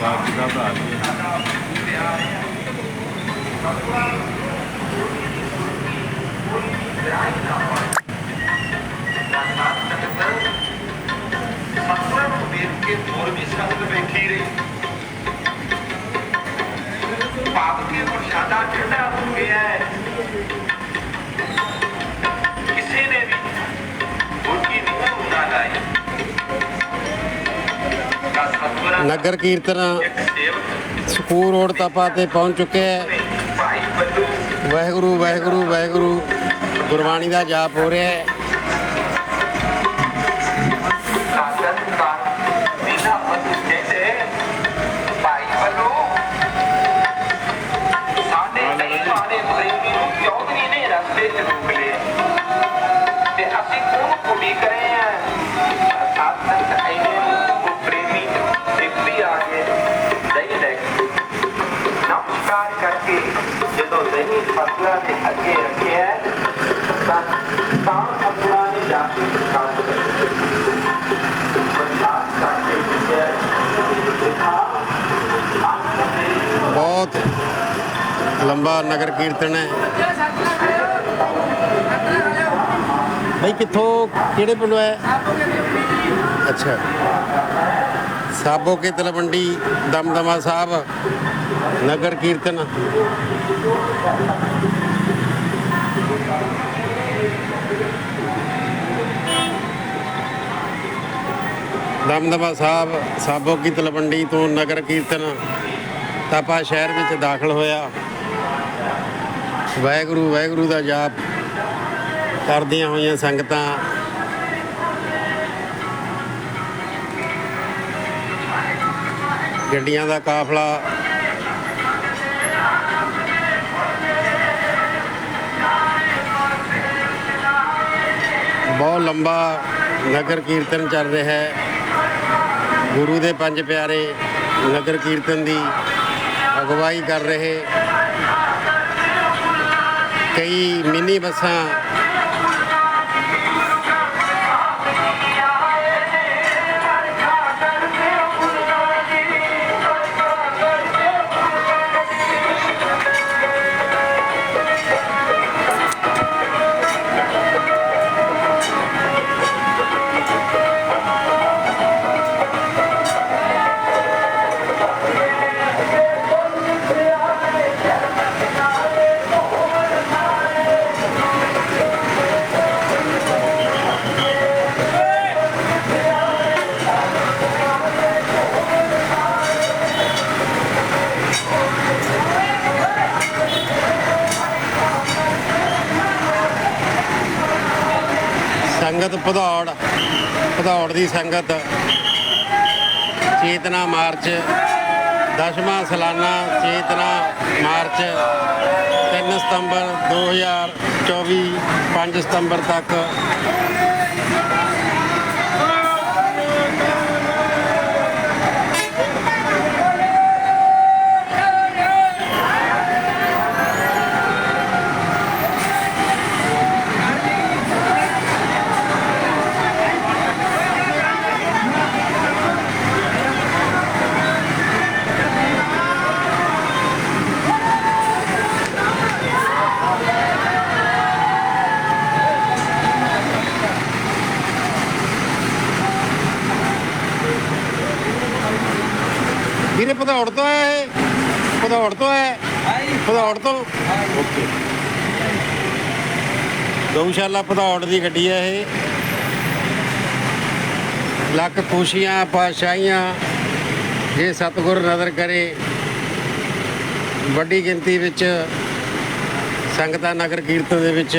ਬਾਕੀ ਦਾ ਨਗਰ ਕੀਰਤਨ school road ਤਪਾ ਤੇ ਪਹੁੰਚ ਚੁੱਕਿਆ ਹੈ। ਵਾਹਿਗੁਰੂ ਵਾਹਿਗੁਰੂ ਵਾਹਿਗੁਰੂ। ਗੁਰਬਾਣੀ ਦਾ ਜਾਪ ਹੋ ਰਿਹਾ ਹੈ। ਨਮਸਕਾਰ ਕਰਕੇ ਜਦੋਂ ਦਹੀਂ ਫਸਲਾ ਦੇ ਅੱਗੇ ਰੱਖਿਆ ਤਾਂ ਤਾਂ ਫਸਲਾ ਨੇ ਜਾ ਕੇ ਕਾਟ ਬਹੁਤ ਲੰਬਾ ਨਗਰ ਕੀਰਤਨ ਹੈ। ਭਾਈ ਕਿੱਥੋਂ, ਕਿਹੜੇ ਪਿੰਡੋਂ ਹੈ? ਅੱਛਾ। ਸਾਬੋ ਕੇ ਤਲਵੰਡੀ, ਦਮਦਮਾ ਸਾਹਿਬ, ਨਗਰ ਕੀਰਤਨ। ਦਮਦਮਾ ਸਾਹਿਬ, ਸਾਬੋ ਕੀ ਤਲਵੰਡੀ ਤੋਂ ਨਗਰ ਕੀਰਤਨ ਤਾਪਾ ਸ਼ਹਿਰ ਵਿੱਚ ਦਾਖਲ ਹੋਇਆ। ਵਾਹਿਗੁਰੂ ਵਾਹਿਗੁਰੂ ਦਾ ਜਾਪ ਕਰਦੀਆਂ ਹੋਈਆਂ ਸੰਗਤਾਂ ਗੱਡੀਆਂ ਦਾ ਕਾਫਲਾ। ਬਹੁਤ ਲੰਬਾ ਨਗਰ ਕੀਰਤਨ ਚੱਲ ਰਿਹਾ ਹੈ। ਗੁਰੂ ਦੇ ਪੰਜ ਪਿਆਰੇ ਨਗਰ ਕੀਰਤਨ ਦੀ ਅਗਵਾਈ ਕਰ ਰਹੇ। ਕਈ ਮਿੰਨੀ ਬੱਸਾਂ ਸੰਗਤ ਭਦੌੜ ਭਦੌੜ ਦੀ ਸੰਗਤ। ਚੇਤਨਾ ਮਾਰਚ ਦਸਵਾਂ ਸਾਲਾਨਾ ਚੇਤਨਾ ਮਾਰਚ 3 ਸਤੰਬਰ 2024 5 ਸਤੰਬਰ ਤੱਕ ਵੀਰੇ ਭਦੌੜ ਤੋਂ ਹੈ ਇਹ? ਭਦੌੜ ਤੋਂ ਹੈ ਭਦੌੜ ਤੋਂ? ਓਕੇ। ਗਊਸ਼ਾਲਾ ਭਦੌੜ ਦੀ ਗੱਡੀ ਹੈ ਇਹ। ਲੱਖ ਖੁਸ਼ੀਆਂ ਪਾਸ਼ਾਈਆਂ ਜੇ ਸਤਿਗੁਰ ਨਜ਼ਰ ਕਰੇ। ਵੱਡੀ ਗਿਣਤੀ ਵਿੱਚ ਸੰਗਤਾਂ ਨਗਰ ਕੀਰਤਨ ਦੇ ਵਿੱਚ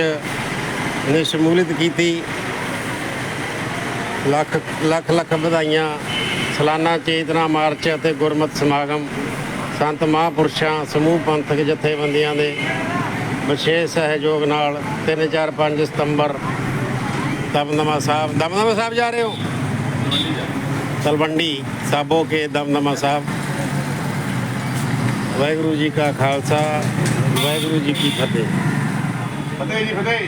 ਨੇ ਸ਼ਮੂਲੀਅਤ ਕੀਤੀ। ਲੱਖ ਲੱਖ ਲੱਖ ਵਧਾਈਆਂ। ਸਾਲਾਨਾ ਚੇਤਨਾ ਮਾਰਚ ਅਤੇ ਗੁਰਮਤਿ ਸਮਾਗਮ ਸੰਤ ਮਹਾਂਪੁਰਸ਼ਾਂ, ਸਮੂਹ ਪੰਥਕ ਜਥੇਬੰਦੀਆਂ ਦੇ ਵਿਸ਼ੇਸ਼ ਸਹਿਯੋਗ ਨਾਲ 3 4 5 ਸਤੰਬਰ ਦਮਦਮਾ ਸਾਹਿਬ ਦਮਦਮਾ ਸਾਹਿਬ ਜਾ ਰਹੇ ਹੋ? ਤਲਵੰਡੀ ਸਾਬੋ ਕੇ ਦਮਦਮਾ ਸਾਹਿਬ। ਵਾਹਿਗੁਰੂ ਜੀ ਕਾ ਖਾਲਸਾ, ਵਾਹਿਗੁਰੂ ਜੀ ਕੀ ਫਤਿਹ। ਫਤਿਹ ਜੀ, ਫਤਿਹ।